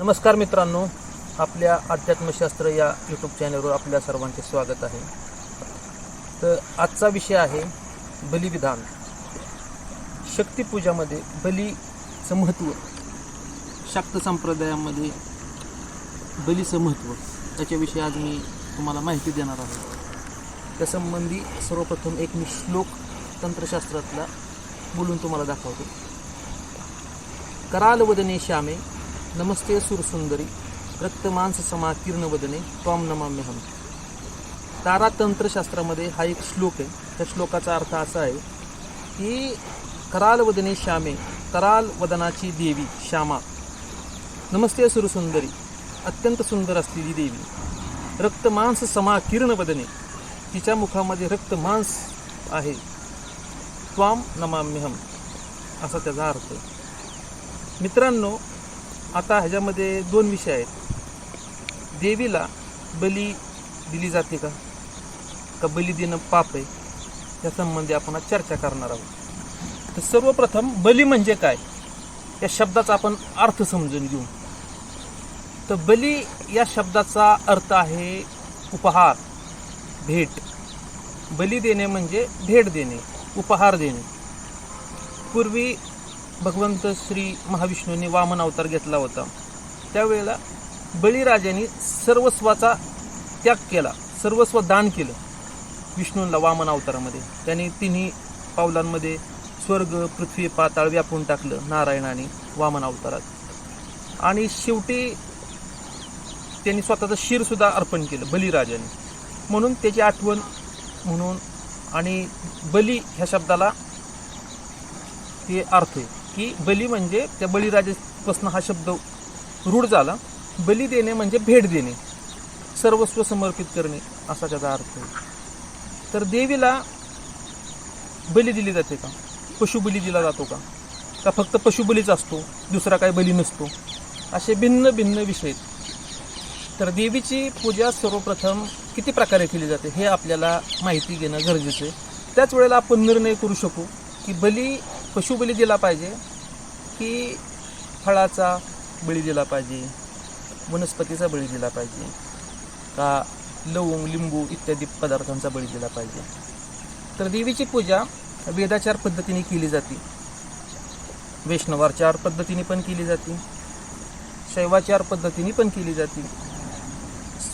नमस्कार मित्रांनो आपल्या अध्यात्मशास्त्र या यूट्यूब चॅनलवर आपल्या सर्वांचे स्वागत आहे. तर आजचा विषय आहे बलिविधान. शक्तिपूजामध्ये बलीचं महत्त्व शाक्त संप्रदायामध्ये बलीचं महत्त्व त्याच्याविषयी आज मी तुम्हाला माहिती देणार आहे. त्यासंबंधी सर्वप्रथम एक मी श्लोक तंत्रशास्त्रातला बोलून तुम्हाला दाखवतो. करालवदने श्यामे नमस्ते सुरसुंदरी रक्तमांस समाकीर्ण वदने. त्वाम नमाम्यहम तारातंत्रशास्त्रामध्ये हा एक श्लोक आहे. त्या श्लोकाचा अर्थ असा आहे की कराल वदने श्यामे कराल वदनाची देवी श्यामा. नमस्ते सुरसुंदरी अत्यंत सुंदर असलेली देवी. रक्तमांस समाकीर्ण वदने. तिच्या मुखामध्ये रक्तमांस आहे. त्वाम नमाम्यहम असा त्याचा अर्थ मित्रांनो आता ह्याच्यामध्ये दोन विषय आहेत. देवीला बली दिली जाते का? का बली देणं पाप आहे? या संबंधी आपण आज चर्चा करणार आहोत. तर सर्वप्रथम बली म्हणजे काय? या शब्दाचा आपण अर्थ समजून घेऊ. तर बली या शब्दाचा अर्थ आहे उपहार भेट. बली देणे म्हणजे भेट देणे उपहार देणे. पूर्वी भगवंत श्री महाविष्णूंनी वामन अवतार घेतला होता. त्यावेळेला बळीराजाने सर्वस्वाचा त्याग केला सर्वस्व दान केलं विष्णूंना वामन अवतारामध्ये. त्यांनी तिन्ही पावलांमध्ये स्वर्ग पृथ्वी पाताळ व्यापून टाकलं नारायणाने वामन अवतारात. आणि शेवटी त्यांनी स्वतःचं शिरसुद्धा अर्पण केलं बलिराजाने म्हणून त्याची आठवण म्हणून आणि बली ह्या शब्दाला ते अर्थ आहे. की बली म्हणजे त्या बळीराजापासून हा शब्द रूढ झाला. बली देणे म्हणजे भेट देणे. सर्वस्व समर्पित करणे असा त्याचा अर्थ आहे. तर देवीला बली दिली जाते का? पशुबली दिला जातो का? का फक्त पशुबलीच असतो? दुसरा काही बली नसतो? असे भिन्न भिन्न विषय आहेत. तर देवीची पूजा सर्वप्रथम किती प्रकारे केली जाते हे आपल्याला माहिती घेणं गरजेचं आहे. त्याच वेळेला आपण निर्णय करू शकू की बली पशुबली दिला पाहिजे की फळाचा बळी दिला पाहिजे वनस्पतीचा बळी दिला पाहिजे का लवंग लिंबू इत्यादी पदार्थांचा बळी दिला पाहिजे. तर देवीची पूजा वेदाचार पद्धतीने केली जाते. वैष्णवाचार पद्धतीने पण केली जाते. शैवाचार पद्धतीने पण केली जाते.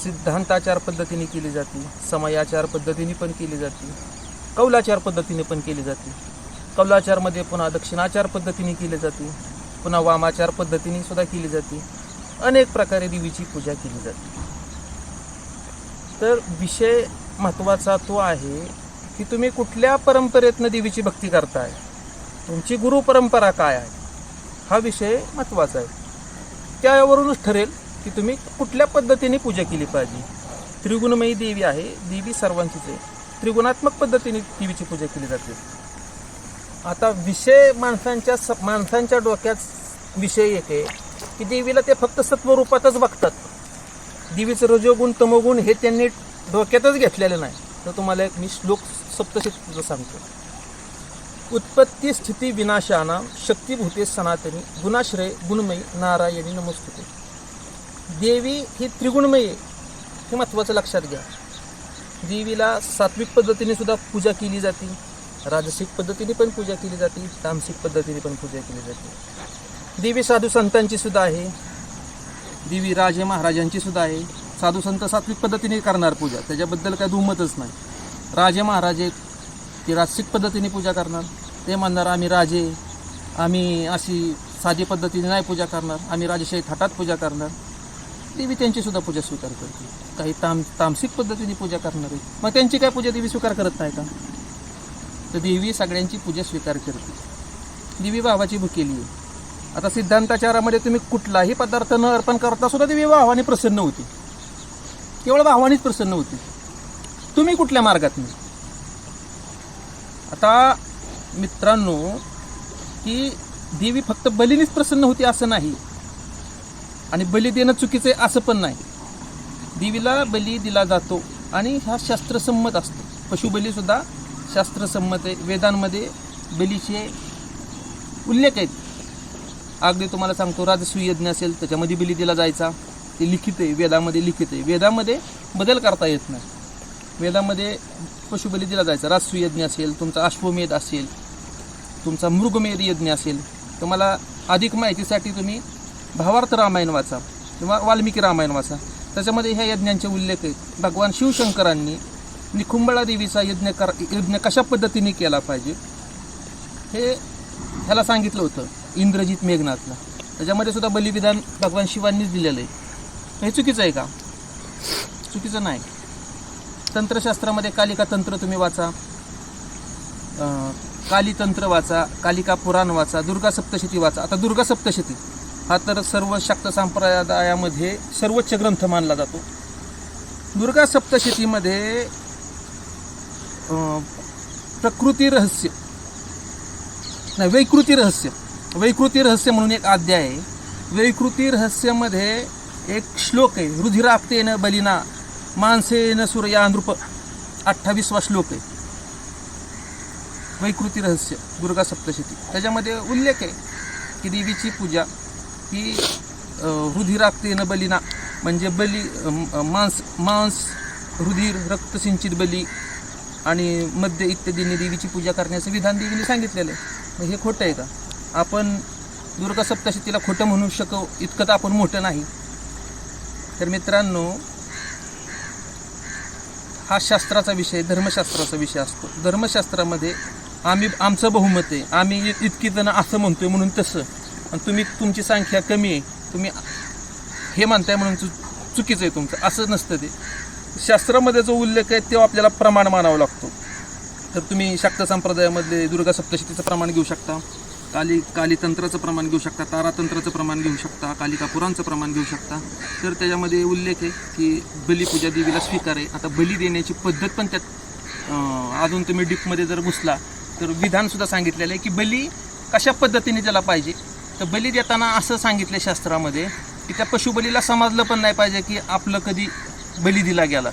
सिद्धांताचार पद्धतीने केली जाते. समयाचार पद्धतीने पण केली जाते. कौलाचार पद्धतीने पण केली जाते. कौलाचारमध्ये पुन्हा दक्षिणाचार पद्धतीने केली जाते. पुन्हा वामाचार पद्धतीने सुद्धा केली जाते. अनेक प्रकारे देवीची पूजा केली जाते. तर विषय महत्त्वाचा तो आहे की तुम्ही कुठल्या परंपरेतनं देवीची भक्ती करताय? तुमची गुरु परंपरा काय आहे? हा विषय महत्त्वाचा आहे. त्यावरूनच ठरेल की तुम्ही कुठल्या पद्धतीने पूजा केली पाहिजे. त्रिगुणमयी देवी आहे देवी सर्वांचीच आहे. त्रिगुणात्मक पद्धतीने देवीची पूजा केली जाते. आता विषय माणसांच्या स- माणसांच्या डोक्यात विषय येते की देवीला ते फक्त सत्वरूपातच बघतात. देवीचं रजोगुण तमोगुण हे त्यांनी डोक्यातच घेतलेलं नाही. तर तुम्हाला एक मी श्लोक सप्तशक्तीचं सांगतो. उत्पत्ती स्थिती विनाशाना शक्तीभूते सनातनी गुणाश्रय गुणमयी नारायणी नमस्कृते देवी ही त्रिगुणमयी आहे. हे महत्त्वाचं लक्षात घ्या. देवीला सात्विक पद्धतीने सुद्धा पूजा केली जाते. राजसिक पद्धतीने पण पूजा केली जाते तामसिक पद्धतीने पण पूजा केली जाते. देवी साधू संतांची सुद्धा आहे. देवी राजे महाराजांची सुद्धा आहे. साधू संत सात्विक पद्धतीने करणार पूजा त्याच्याबद्दल काय दुमतच नाही. राजे महाराजे ते राजसिक पद्धतीने पूजा करणार. ते म्हणणार आम्ही राजे आम्ही अशी साधी पद्धतीने नाही पूजा करणार. आम्ही राजेशाही थाटात पूजा करणार. देवी त्यांचीसुद्धा पूजा स्वीकार करते. काही ताम तामसिक पद्धतीने पूजा करणार आहे. मग त्यांची काय पूजा देवी स्वीकार करत नाही का? तर देवी सगळ्यांची पूजा स्वीकार करते. देवी भावाची भुकेली आहे आता सिद्धांताचारामध्ये तुम्ही कुठलाही पदार्थ न अर्पण करता सुद्धा देवी भावाने प्रसन्न होती. केवळ भावानेच प्रसन्न होती. तुम्ही कुठल्या मार्गात नाही? आता मित्रांनो की देवी फक्त बलीनीच प्रसन्न होती असं नाही. आणि बली देणं चुकीचं आहे असं पण नाही. देवीला बली दिला जातो आणि हा शास्त्रसंमत असतो. पशुबलीसुद्धा शास्त्रसंमत आहे वेदांमध्ये बलीचे उल्लेख आहेत. अगदी तुम्हाला सांगतो राजस्वी यज्ञ असेल त्याच्यामध्ये बली दिला जायचा. ते लिखित आहे वेदामध्ये लिखित आहे. वेदामध्ये बदल करता येत नाही. वेदामध्ये पशुबली दिला जायचा. राजस्वी यज्ञ असेल तुमचा अश्वमेध असेल तुमचा मृगमेध यज्ञ असेल. तुम्हाला अधिक माहितीसाठी तुम्ही भावार्थ रामायण वाचा किंवा वाल्मिकी रामायण वाचा. त्याच्यामध्ये ह्या यज्ञांचे उल्लेख आहेत. भगवान शिवशंकरांनी निखुंबळा देवीचा यज्ञ कर यज्ञ कशा पद्धतीने केला पाहिजे हे ह्याला सांगितलं होतं इंद्रजित मेघनाथला त्याच्यामध्ये सुद्धा बलिविधान भगवान शिवांनीच दिलेलं आहे. हे चुकीचं आहे का? चुकीचं नाही. तंत्रशास्त्रामध्ये कालिका तंत्र तुम्ही वाचा. कालितंत्र वाचा कालिका पुराण वाचा दुर्गा सप्तशती वाचा. आता दुर्गा सप्तशती हा तर सर्व शाक्त संप्रदायामध्ये सर्वोच्च ग्रंथ मानला जातो. दुर्गा सप्तशतीमध्ये प्रकृती रहस्य. नाही वैकृती रहस्य. वैकृती रहस्य म्हणून एक अध्याय आहे. वैकृती रहस्यामध्ये एक श्लोक आहे. रुधिराप्तेन बलिना मानसेन सूर्या नृप अठ्ठावीसवा श्लोक आहे. वैकृती रहस्य दुर्गा सप्तशती. त्याच्यामध्ये उल्लेख आहे की देवीची पूजा ही अं, रुधिराप्तेन बलिना म्हणजे बली मांस मांस रुधिर रक्तसिंचित बली आणि मद्य इत्यादींनी देवीची पूजा करण्याचं विधान देवीने सांगितलेलं आहे. मग हे खोटं आहे का? आपण दुर्गा सप्तशतीला खोटं म्हणू शकू इतकं तर आपण मोठं नाही. तर मित्रांनो हा शास्त्राचा विषय धर्मशास्त्राचा विषय असतो. धर्मशास्त्रामध्ये आम्ही आमचं बहुमत आहे. आम्ही इ- इतकी जण असं म्हणतोय म्हणून तसं. आणि तुम्ही तुमची संख्या कमी आहे. तुम्ही हे म्हणताय म्हणून चु चुकीचं आहे तुमचं. असं नसतं ते. शास्त्रामध्ये जो उल्लेख आहे तो आपल्याला प्रमाण मानावा लागतो. तर तुम्ही शाक्त संप्रदायामधले दुर्गा सप्तशतीचं प्रमाण घेऊ शकता काली कालीतंत्राचं प्रमाण घेऊ शकता तारातंत्राचं प्रमाण घेऊ शकता कालिकापुरांचं प्रमाण घेऊ शकता. तर त्याच्यामध्ये उल्लेख आहे की बलिपूजा देवीला स्वीकार आहे. आता बली देण्याची पद्धत पण त्यात अजून तुम्ही डीपमध्ये जर घुसला तर विधानसुद्धा सांगितलेलं आहे की बली कशा पद्धतीने त्याला पाहिजे. तर बली देताना असं सांगितलं शास्त्रामध्ये की त्या पशुबलीला समजलं पण नाही पाहिजे की आपलं कधी बली दिला गेला.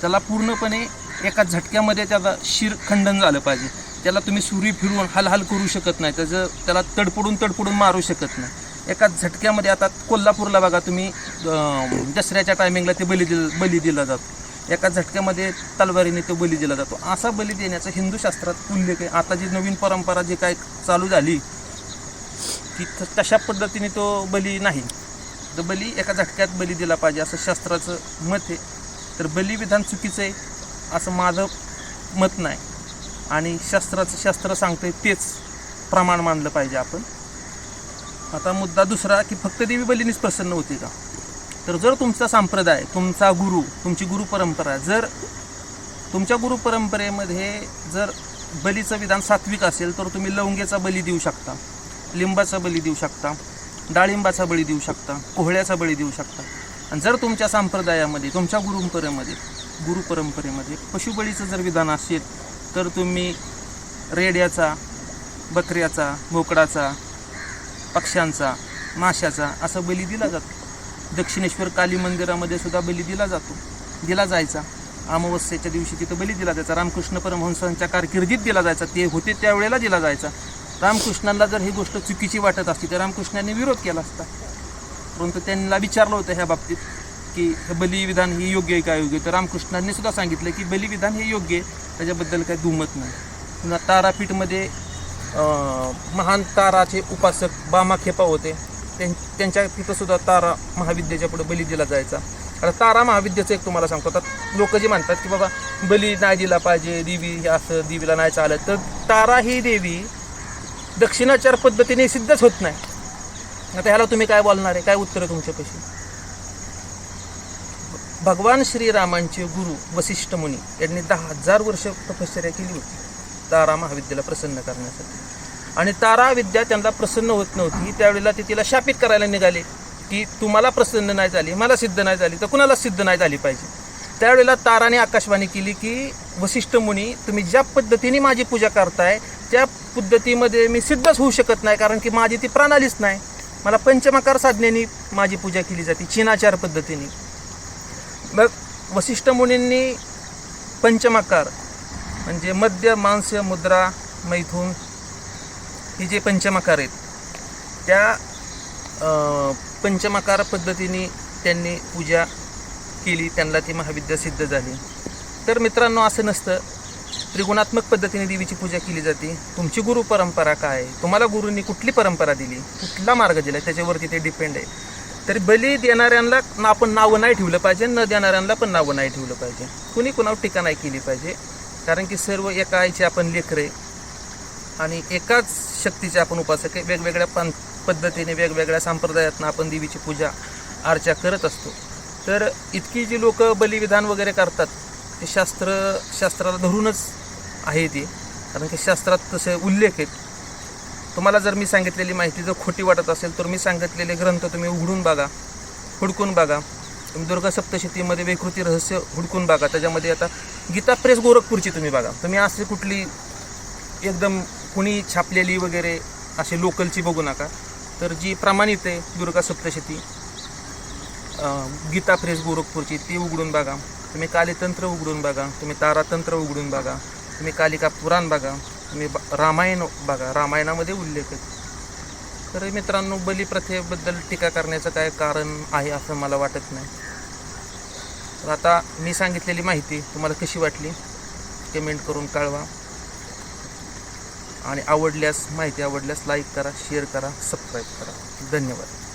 त्याला पूर्णपणे एका झटक्यामध्ये त्याचा शिर खंडन झालं पाहिजे. त्याला तुम्ही सुरी फिरवून हालहाल करू शकत नाही. त्याचं त्याला तडपडून तडपडून मारू शकत नाही. एका झटक्यामध्ये आता कोल्हापूरला बघा तुम्ही दसऱ्याच्या टायमिंगला ते बली दिल बली दिला जातो. एका झटक्यामध्ये तलवारीने तो बली दिला जातो. असा बली देण्याचा हिंदू शास्त्रात उल्लेख आहे आता जी नवीन परंपरा जी काय चालू झाली की तशा पद्धतीने तो बली नाही. तर बली एका झटक्यात बली दिला पाहिजे असं शास्त्राचं मत आहे. तर बलिविधान चुकीचं आहे असं माझं मत नाही. आणि शास्त्राचं शास्त्र सांगते तेच प्रमाण मानलं पाहिजे आपण. आता मुद्दा दुसरा की फक्त देवी बलीनेच प्रसन्न होती का? तर जर तुमचा संप्रदाय तुमचा गुरु तुमची गुरु परंपरा जर तुमच्या गुरु परंपरेमध्ये जर बलीचं विधान सात्विक असेल तर तुम्ही लवंगेचा बली देऊ शकता लिंबाचा बली देऊ शकता. डाळिंबाचा बळी देऊ शकता कोहळ्याचा बळी देऊ शकता. आणि जर तुमच्या संप्रदायामध्ये तुमच्या गुरुपरंपरेमध्ये गुरुपरंपरेमध्ये पशुबळीचं जर विधान असेल तर तुम्ही रेड्याचा बकऱ्याचा बोकडाचा पक्ष्यांचा माशाचा असा बली दिला जातो. दक्षिणेश्वर काली मंदिरामध्ये सुद्धा बली दिला जातो. दिला जायचा. अमावस्येच्या दिवशी तिथं बली दिला जायचा. रामकृष्ण परमहंसांच्या कारकिर्दीत दिला जायचा. ते होते त्यावेळेला दिला जायचा. रामकृष्णांना जर ही गोष्ट चुकीची वाटत असती तर रामकृष्णांनी विरोध केला असता. परंतु त्यांना विचारलं होतं ह्या बाबतीत की हे बलिविधान हे योग्य आहे का योग्य आहे? तर रामकृष्णांनी सुद्धा सांगितलं की बलिविधान हे योग्य आहे त्याच्याबद्दल काही दुमत नाही. पुन्हा तारापीठमध्ये महान ताराचे उपासक बामा खेपा होते. त्यां- त्यांच्या तिथं सुद्धा तारा महाविद्येच्या पुढे बली दिला जायचा. आता तारा महाविद्याचं एक तुम्हाला सांगतो. आता लोक जे म्हणतात की बाबा बली नाही दिला पाहिजे देवी असं देवीला नाही चालत. तर तारा ही देवी दक्षिणाचार पद्धतीने सिद्धच होत नाही. आता ह्याला तुम्ही काय बोलणार आहे? काय उत्तर आहे तुमच्यापाशी? भगवान श्रीरामांचे गुरु वसिष्ठ मुनी यांनी दहा हजार वर्ष तपश्चर्या केली होती. तारा महाविद्येला प्रसन्न करण्यासाठी. आणि तारा विद्या त्यांना प्रसन्न होत नव्हती. त्यावेळेला ते तिला शापित करायला निघाले. की तुम्हाला प्रसन्न नाही झाली मला सिद्ध नाही झाली तर कुणाला सिद्ध नाही झाली पाहिजे? त्यावेळेला ताराने आकाशवाणी केली की वसिष्ठ मुनी तुम्ही ज्या पद्धतीने माझी पूजा करताय त्या पद्धतीमध्ये मी सिद्धच होऊ शकत नाही कारण की माझी ती प्रणालीच नाही. मला पंचमकार साधनेनी माझी पूजा केली जाते चिनाचार पद्धतीने. मग वसिष्ठ मुनींनी पंचमकार म्हणजे मध्य मांस्य मुद्रा मैथून हे जे पंचमकार आहेत त्या पंचमाकार पंचमकार पद्धतीने त्यांनी पूजा केली त्यांना ती महाविद्या सिद्ध झाली. तर मित्रांनो असं नसतं. त्रिगुणात्मक पद्धतीने देवीची पूजा केली जाते. तुमची गुरु परंपरा काय? आहे तुम्हाला गुरुंनी कुठली परंपरा दिली? कुठला मार्ग दिला त्याच्यावरती ते डिपेंड आहे. तरी बली देणाऱ्यांना आपण नावं नाही ठेवलं पाहिजे न देणाऱ्यांना पण नावं नाही ठेवलं पाहिजे. कुणी कुणावर टीका नाही केली पाहिजे. कारण की सर्व एका आईचे आपण लेकरे आणि एकाच शक्तीचे आपण उपासक आहे. वेगवेगळ्या पं पद्धतीने वेगवेगळ्या संप्रदायातनं आपण देवीची पूजा अर्चा करत असतो. तर इतकी जी लोक बलिविधान वगैरे करतात ते शास्त्र शास्त्राला धरूनच आहे ते. कारण की शास्त्रात तसे उल्लेख आहेत. तुम्हाला जर मी सांगितलेली माहिती जर खोटी वाटत असेल तर मी सांगितलेले ग्रंथ तुम्ही उघडून बघा हुडकून बघा. तुम्ही दुर्गा सप्तशतीमध्ये विकृती रहस्य हुडकून बघा. त्याच्यामध्ये आता गीता प्रेस गोरखपूरची तुम्ही बघा. तुम्ही असे कुठली एकदम कुणी छापलेली वगैरे असे लोकलची बघू नका. तर जी प्रमाणित आहे दुर्गा सप्तशती गीता प्रेस गोरखपूरची ती उघडून बघा. तुम्ही कालीतंत्र उघडून बघा तुम्ही तारातंत्र उघडून बघा तुम्ही कालिका पुराण बघा तुम्ही ब- रामायण बघा रामायणामध्ये उल्लेख आहे. तर मित्रांनो बलिप्रथेबद्दल टीका करण्याचं काय कारण आहे असं मला वाटत नाही. तर आता मी सांगितलेली माहिती तुम्हाला कशी वाटली कमेंट करून कळवा. आणि आवडल्यास माहिती आवडल्यास लाईक करा शेअर करा सबस्क्राईब करा. धन्यवाद.